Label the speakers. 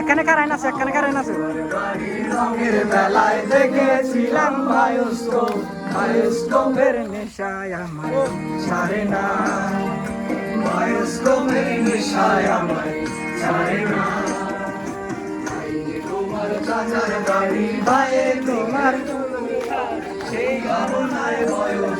Speaker 1: এখানে কারাইন আছে? এখানে কারাইন আছে? রঙের বেলায় দেখেছিলাম বায়োস্কোপ বায়োস্কোপের নেশায় আমার সারে না বায়োস্কোপের নেশায় তোমার। সেই বয়স